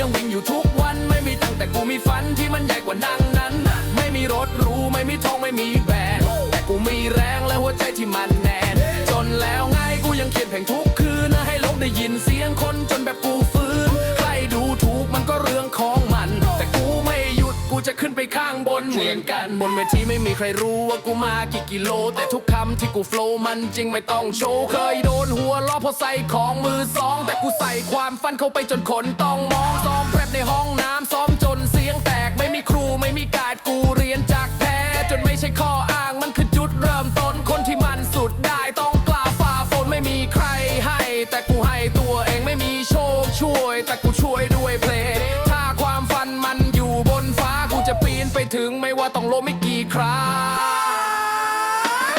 ยังวิ่งอยู่ทุกวันไม่มีตังแต่กูมีฝันที่มันใหญ่กว่านั้นนั้น ไม่มีรถรู้ไม่มีทองไม่มีแบรนด์แต่กูมีแรงและหัวใจที่มันแน่นจนแล้วไงกูยังเขียนเพลงทุกคืนนะให้โลกได้ยินเสียงคนจนแบบกู จะขึ้นไปข้างบนเหมือนกัน บนเวทีไม่มีใครรู้ว่ากูมากี่กิโล แต่ทุกคำที่กูโฟล์มันจริงไม่ต้องโชว์ เคยโดนหัวล้อเพราะใส่ของมือสอง แต่กูใส่ความฟันเข้าไปจนคนต้องมองซ้อมแพรบในห้องน้ำซ้อมจนเสียงแตก ไม่มีครูไม่มีการดกูเรียนจากแพ้จนไม่ใช่ข้ออ้างมันคือจุดเริ่มต้นคนที่มันสุดได้ต้องกล้าฝ่าฝนไม่มีใครให้ แต่กูให้ตัวเองไม่มีโชคช่วย แต่กูช่วยด้วยเพลง ถึงไม่ว่าต้องล้มไม่กี่ครั้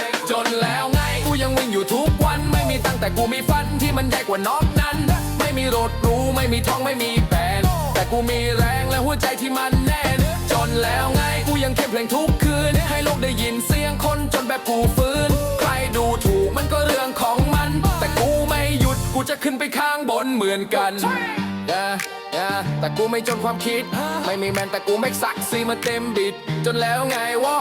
งจนแล้วไงกูยังวิ่งอยู่ทุกวันไม่มีตังแต่กูมีฝันที่มันใหญ่กว่านอกนั้น ไม่มีรถรู้ไม่มีท้องไม่มีแบนแต่กูมีแรงและหัวใจที่มันแน่นจนแล้วไงกูยังเขียนเพลงทุกคืน ให้โลกได้ยินเสียงคนจนแบบกูฟื้น ใครดูถูกมันก็เรื่องของมัน แต่กูไม่หยุดกูจะขึ้นไปข้างบนเหมือนกัน Yeah, yeah แต่กูไม่จนความคิด ไม่มีแมนแต่กูไม่ซักซีมาเต็มบิด จนแล้วไงวะ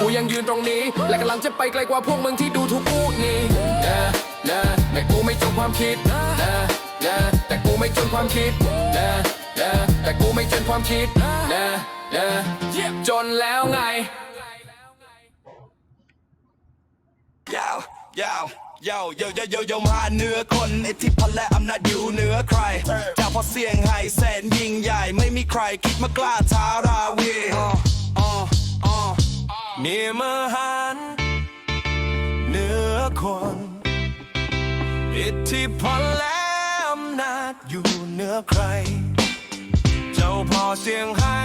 กูยังยืนตรงนี้ และกำลังจะไปไกลกว่าพวกมึงที่ดูถูกกูนี่ Yeah, yeah แต่กูไม่จนความคิด Yeah, yeah แต่กูไม่จนความคิด Yeah, yeah แต่กูไม่จนความคิด Yeah, yeah จนแล้วไง ยาวยาวยาวยาวยาวยาวยาวมาเหนือคนไอ้ที่พันและอำนาจอยู่เหนือใครจากพอ เสียงไห้แสนยิ่งใหญ่ไม่มีใครคิดมากล้าท้าราวีนี่มหันเหนือคนอิทธิพลและอำนาจอยู่เหนือใคร เจ้าพ่อเสียงไห้